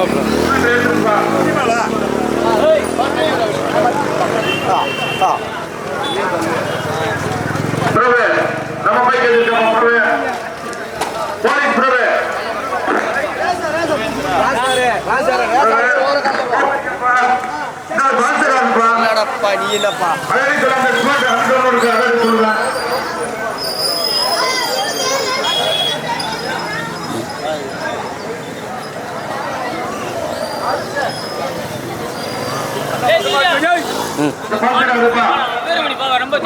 Dobra. Nie ma Zdrowie! Na mapę kiedy to mam zdrowie? Polis zdrowie! நீலப்பா அழகு அந்த ரொம்ப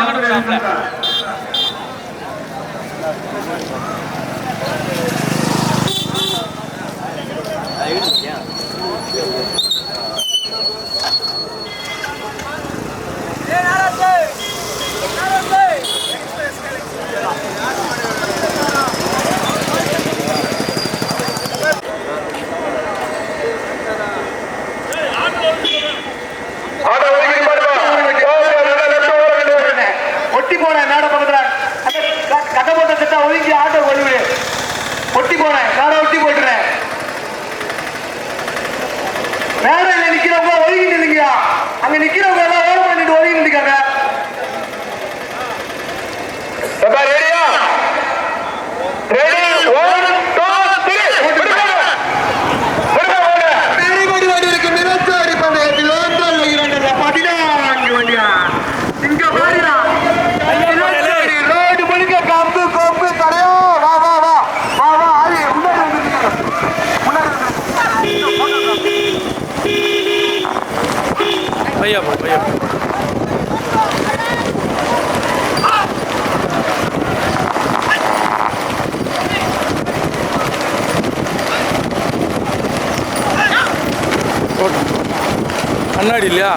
முன்னாடி இல்லையா?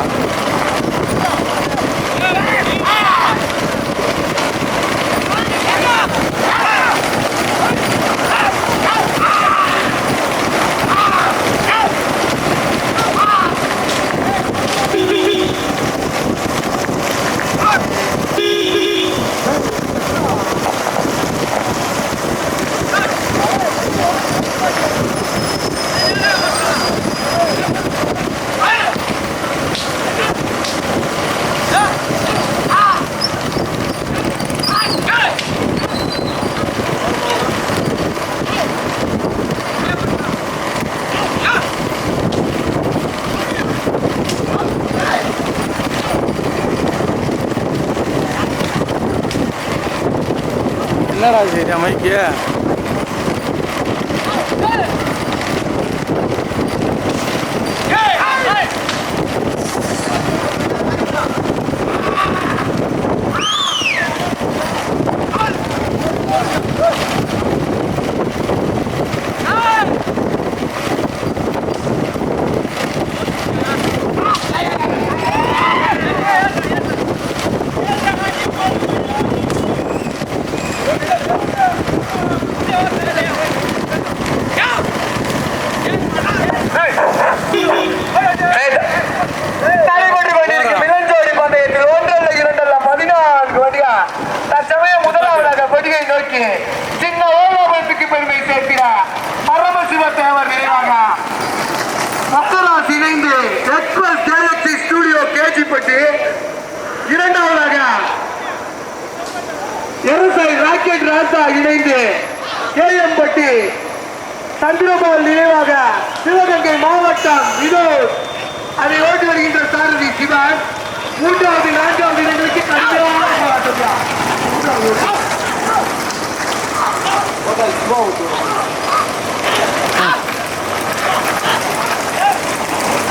That idea, I'm like, yeah. ராசா இணைந்து கேஎம்பட்டி சந்திரபால் நினைவாக சிவகங்கை மாவட்டம் இதோ. அதை ஓட்டி வருகின்ற சாரதி சிவன். மூன்றாவது நான்காவது இடங்களுக்கு கடுமையான போராட்டம்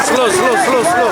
Slow, slow, slow, slow.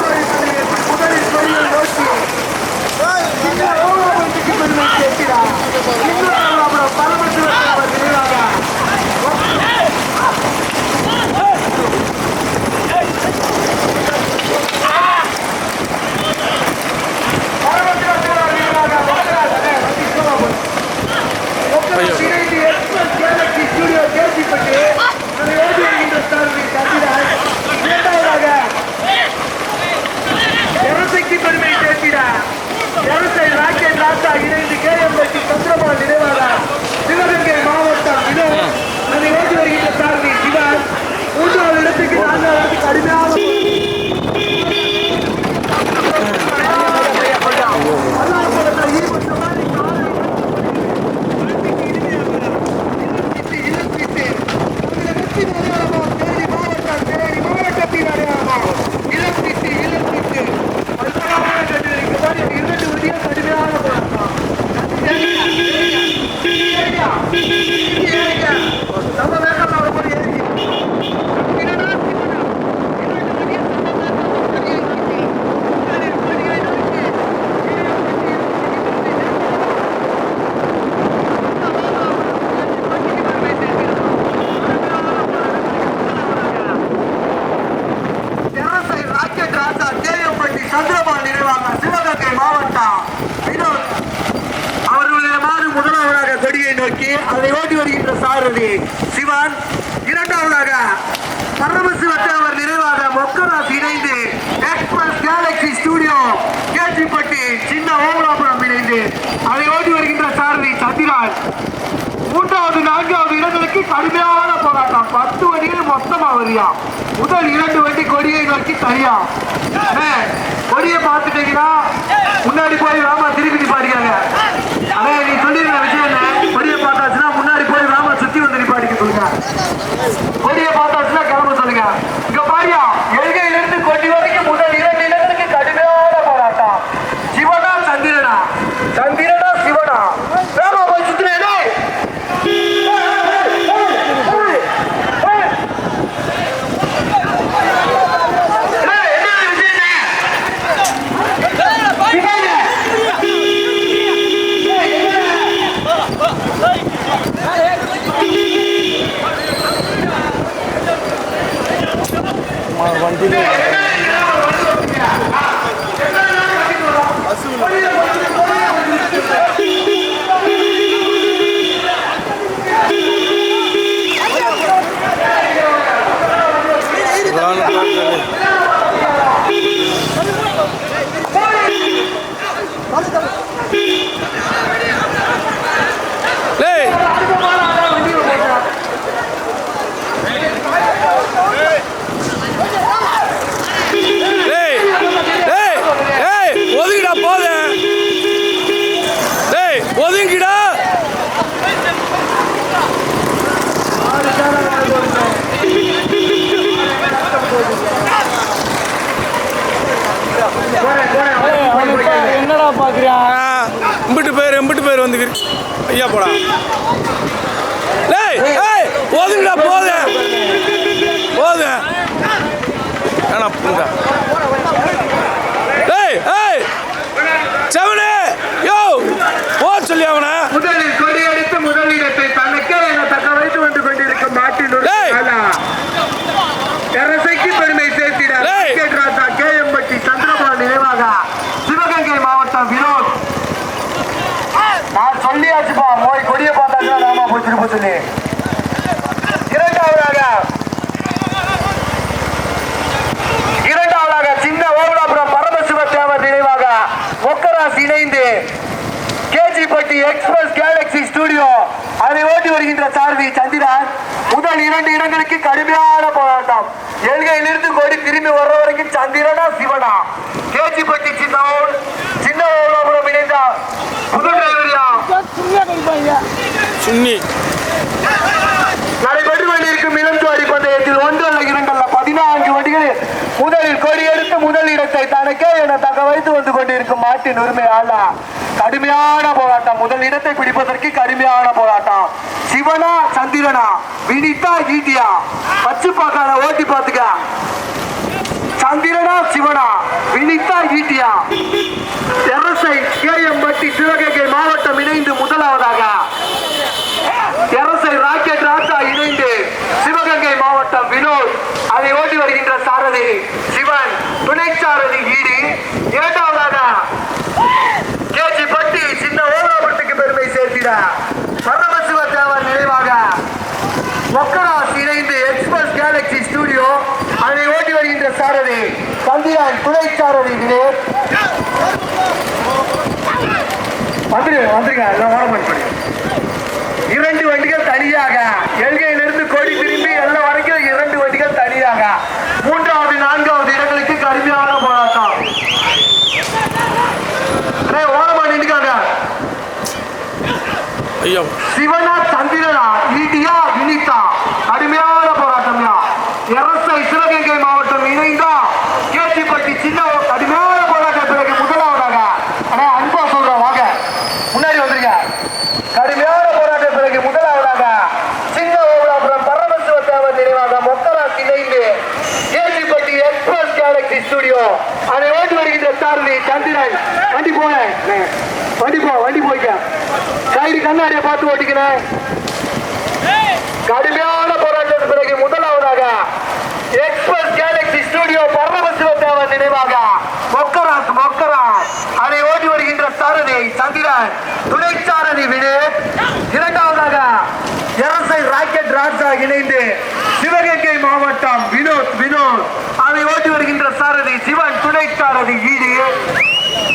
நினைவாக இணைந்து எக்ஸ்பிரஸ் கேலக்சி ஸ்டுடியோ கேச்சிப்பட்டி சின்ன ஓமலாபுரம் இணைந்து அதை ஓட்டி வருகின்ற சாரதி சந்திராஜ். மூன்றாவது நான்காவது இடங்களுக்கு கடுமையான போராட்டம். பத்து வண்டிகள் மொத்தமா வரியா? முதல் இரண்டு வண்டி கொடியை நோக்கி தனியா கொடியை பார்த்துட்டீங்கன்னா முன்னாடி போய் ராமா திருப்பி நிப்பாடிக்காங்க அதே நீ சொல்லிருந்த விஷயம் என்ன? கொடியை பார்த்தாச்சுன்னா முன்னாடி போய் ராமா சுத்தி வந்து நிப்பாடிக்க சொல்லுங்க. கொடியை பார்த்து கிளம்ப சொல்லுங்க இங்க பாரியா எல்கையிலிருந்து கொடி வரைக்கும் முதல் இரண்டு இடத்துக்கு கடுமையான போராட்டம் சிவனா சந்திரனா சந்திரனா சிவனா ராமா போய் சுத்துறேனே வண்டி டேய் டேய் டேய் டேய் ஒதுங்கிடா போத டேய் ஒதுங்கிடா என்னடா பாக்குறியா இம்பிட்டு பேர் வந்து ஐயா போடா. டேய் ஏய். ஒதுங்கிடா போத போத ஏன்னா புரியுதா டேய் ஏய். செவனே யோ. போ சொல்லி அவனை. முதலில் கொடியடித்து முதலிடத்தை தனக்கே என தக்க வைத்து வந்து கொண்டிருக்கும் மாட்டின். அரசைக்கு பெருமை சேர்த்திட ராஜா கேஎம்பட்டி சந்திரபால் நினைவாக சிவகங்கை மாவட்டம் வினோத் நான் சொல்லியாச்சுப்பா மோய் கொடியை பார்த்தாச்சுன்னா நாம இரண்டாவதாக இரண்டாவதாக சின்ன ஓமலாபுரம் பரமசிவ தேவர் நினைவாக ஒக்கராஸ் இணைந்து கேஜிப்பட்டி எக்ஸ்பிரஸ் கேலக்சி ஸ்டுடியோ அதை ஓட்டி வருகின்ற சாரதி சந்திரன் முதல் இரண்டு இடங்களுக்கு கடுமையான போராட்டம். எல்கையிலிருந்து கோடி திரும்பி வர்ற வரைக்கும் சந்திரனா சிவனா. கேஜிப்பட்டி சின்ன சின்ன ஓமலாபுரம் இணைந்த முதல் டிரைவரியா சுன்னி நடைபெற்று கொண்டிருக்கும் இளம் ஜோடி பந்தயத்தில் ஒன்று அல்ல இரண்டு அல்ல பதினான்கு வண்டிகளில் முதலில் கொடியெடுத்து முதல் இடத்தை தனக்கே என தக்க வைத்து வந்து கொண்டிருக்கும் மாட்டின் உரிமையாளா கடுமையான போராட்டம். முதல் இடத்தை பிடிப்பதற்கு கடுமையான போராட்டம். சிவனா சந்திரனா வினிதா ஈட்டியா வச்சு பார்க்காத ஓட்டி பார்த்துக்க. சந்திரனா சிவனா வினிதா ஈட்டியா தெரசை கேஎம்பட்டி சிவகங்கை மாவட்டம் இணைந்து முதலாவதாக எரசை ராக்கெட் ராஜா இணைந்து சிவகங்கை மாவட்டம் வினோத். அதை ஓட்டி வருகின்ற சாரதி சிவன் துணை சாரதி ஈடி. இரண்டாவதாக கேஜி பட்டி சின்ன ஓலாபட்டுக்கு பெருமை சேர்த்திட பரமசிவ தேவர் நினைவாக மொக்கராஸ் இணைந்து எக்ஸ்பிரஸ் கேலக்சி ஸ்டுடியோ அதை ஓட்டி வருகின்ற சாரதி சந்திரன் துணை சாரதி வினோத். வந்துருங்க. வந்துருங்க இரண்டு வண்டிகள் தனியாக. எல்கையிலிருந்து கொடி திரும்பி எல்லாம் வரைக்கும் இரண்டு வண்டிகள் தனியாக. மூன்றாவது நான்காவது இடங்களுக்கு கடுமையான போராட்டம். ஓரமா நின்றுக்காங்க. சிவனா சந்திரனா ஈடியா வினிதா. கடுமையான போராட்டம்யா. எரசை சிவகங்கை மாவட்டம் இணைந்தா. கேட்டிப்பட்டி சின்ன கண்ணாடியை பார்த்து ஓட்டிக்கிறேன். கடுமையான போராட்டத்திற்கு பிறகு முதலாவதாக எக்ஸ்பிரஸ் கேலக்சி ஸ்டுடியோ பரமசிவத்தேவன் நினைவாக மொக்கராஸ் மொக்கராஸ். அதை ஓடி வருகின்ற சாரதி சந்திரன் துணை சாரதி வினேத் இரண்டாவதாக எரசை ராக்கெட் ராஜா இணைந்து சிவகங்கை மாவட்டம் வினோத் வினோத். அதை ஓட்டி வருகின்ற சாரதி சிவன் துணை சாரதி ஈடு.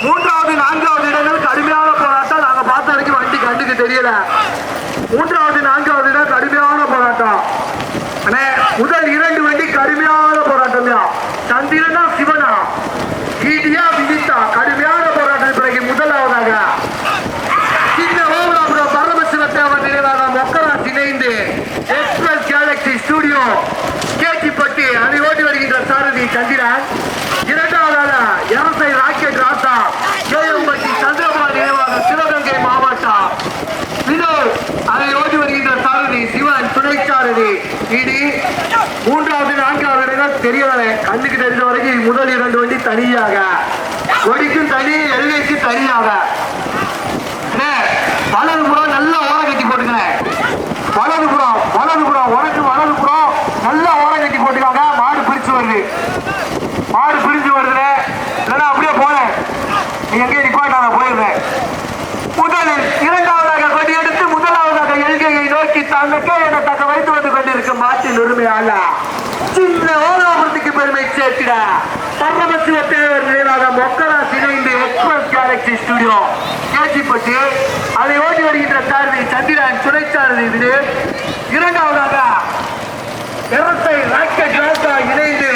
மூன்று நான்காவது இடங்கள் கடுமையான போராட்டம் நாங்க பார்த்த வரைக்கும் வண்டி கண்டுக்கு தெரியல. மூன்றாவது நான்கு இடம் கடுமையான போராட்டம் அண்ணே முதல் இரண்டு வண்டி கடுமையான போராட்டம் தான் சந்திரனா சிவனா ஈட்டியா விதித்தா கடுமையான போராட்டம் பிறகு முதலாவதாக சின்ன ஓவலாபுரம் பரமசிவ தேவன் நினைவாக மொக்கராஸ் இணைந்து எக்ஸ்பிரஸ் கேலக்சி ஸ்டுடியோ கேட்டிப்பட்டி அதை ஓட்டி வருகின்ற சாரதி சந்திரன் இரண்டாவதாக எரசை ராக்கெட் ராசா கேஎம்பட்டி சந்திரபாபு நினைவாக சிவகங்கை மாவட்டம் வினோத் அதை ஓட்டி வருகின்ற சாரதி சிவன் துணை சாரதி இடி மூன்றாவது நான்காவது இடங்கள் தெரியல கண்ணுக்கு தெரிஞ்ச வரைக்கும் முதல் இரண்டு வண்டி தனியாக. கொடிக்கும் தனி எல்கைக்கு தனியாக. வலது புறம் நல்ல ஓரம் கட்டி போட்டுக்கிறேன் வலதுபுறம் வலதுபுறம் உனக்கு வலதுபுறம் நல்ல ஓரம் கட்டி போட்டுக்காங்க. மாடு பிரிச்சு வருது. மாடு பிரிஞ்சு வருதுண்ணே. இல்லைன்னா அப்படியே போனேன் நீ எங்கேயும் நிப்பாட்டாத நான் போயிருந்தேன் முதலில் இரண்டாவதாக கொடி எடுத்து முதலாவதாக எல்கையை நோக்கி தாங்க என தக்க வைத்து வந்து உரிமையாள? சின்ன ஓலாபுரத்துக்கு பெருமை சேர்த்திட. பரமசிவ தேவர் நினைவாக மொக்கராஸ் இணைந்து எக்ஸ்பிரஸ் கேலக்சி ஸ்டுடியோ கேட்டிப்பட்டு அதை ஓட்டி வருகின்ற சாரதி சந்திரன் துணை சாரதி இது இரண்டாவதாக இரட்டை ராக்கெட் ராசா இணைந்து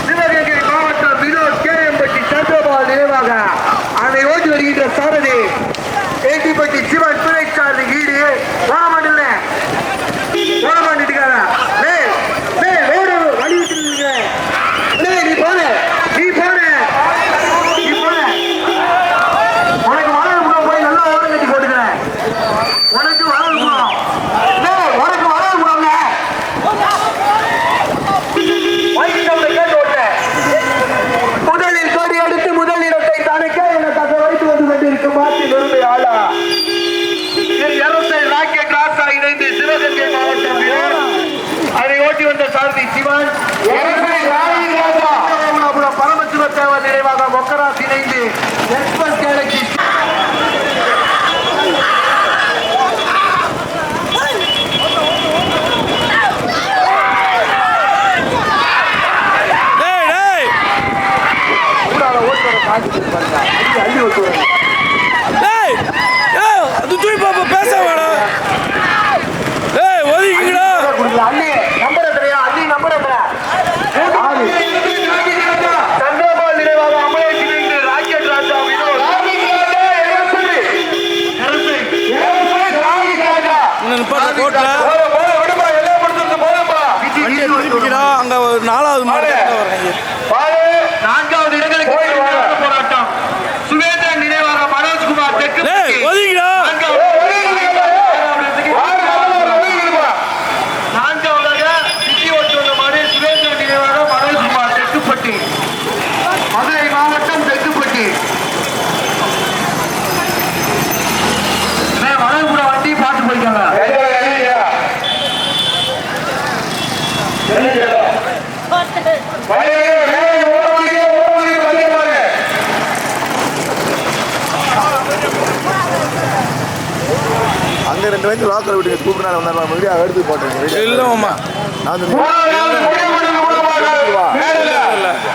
சிவகங்கை மாவட்டம் வினோத் கேஎம்பட்டி சந்திரபால் நினைவாக அதை ஓட்டி வருகின்ற சாரதி ஏட்டிப்பட்டி சிவன் துணை சாரதி ஈடு ஓரமாண்டில்ல ஓரமாண்டிட்டுக்காரா லே லே ரோடு வழி விட்டுருங்க லே நீ போன நீ போன நீ போன உனக்கு வளர்ப்புறம் போய் நல்லா ஓரம் கட்டி போட்டுக்கிறேன் உனக்கு வளர்ப்புறம் லே உனக்கு வளர்ப்புறம்ல முதலில் கோடி எடுத்து முதல் இடத்தை தனக்கே என தக்க வைத்து வந்து கொண்டிருக்கும் மாற்றின் உரிமை ஆளா எரசை ராக்கெட் ராசா இணைந்து சிவகங்கை மாவட்டம் வீரர். அதை ஓட்டி வந்த சாரதி சிவன் எரசை ராயி ராஜா. திருவண்ணாமலை பரமசிவ தேவர் நினைவாக மொக்கராஸ் இணைந்து எக்ஸ்பிரஸ் கேலக்சி டேய் டேய் கூடாத ஓட்டுற காட்சி பாருங்க அள்ளி அள்ளி ஓட்டுவாங்க டேய் ஏய் அது தூக்கி பாப்பா பேச வேணாம் டேய் ஒதுக்கிங்கடா கொடுக்கல அள்ளி நம்பர் எத்தனையா அள்ளி நம்பர் எத்தனை ஆறு சந்திரபால் நினைவாக அமலேஷ் இணைந்து ராக்கெட் ராஜா வினோத் இன்னும் நிப்பாட்ட கோட்டில் வண்டியை திருப்பிக்கிறா அங்கே ஒரு நாலாவது மாடு வர்றேன் நான்காவது இடங்களுக்கு போராட்டம் போராட்டம் சுவேந்திரன் நினைவாக மனோஜ்குமார் தெற்கு டேய் ஒதுக்கிடா நான்காவதாக சிட்டி ஓட்டு வந்த மாடு சுவேந்திரன் நினைவாக மனோஜ்குமார் தெற்குப்பட்டி மதுரை மாவட்டம் தெற்குப்பட்டி மனோஜ்குமார் வண்டி பார்த்து போய்க்காங்க வயசு லோக்கல் விட்டுங்க. கூப்பிட்டு வந்தாங்க வீடியோ எடுத்து போட்டேன் இல்லைம்மா. நான்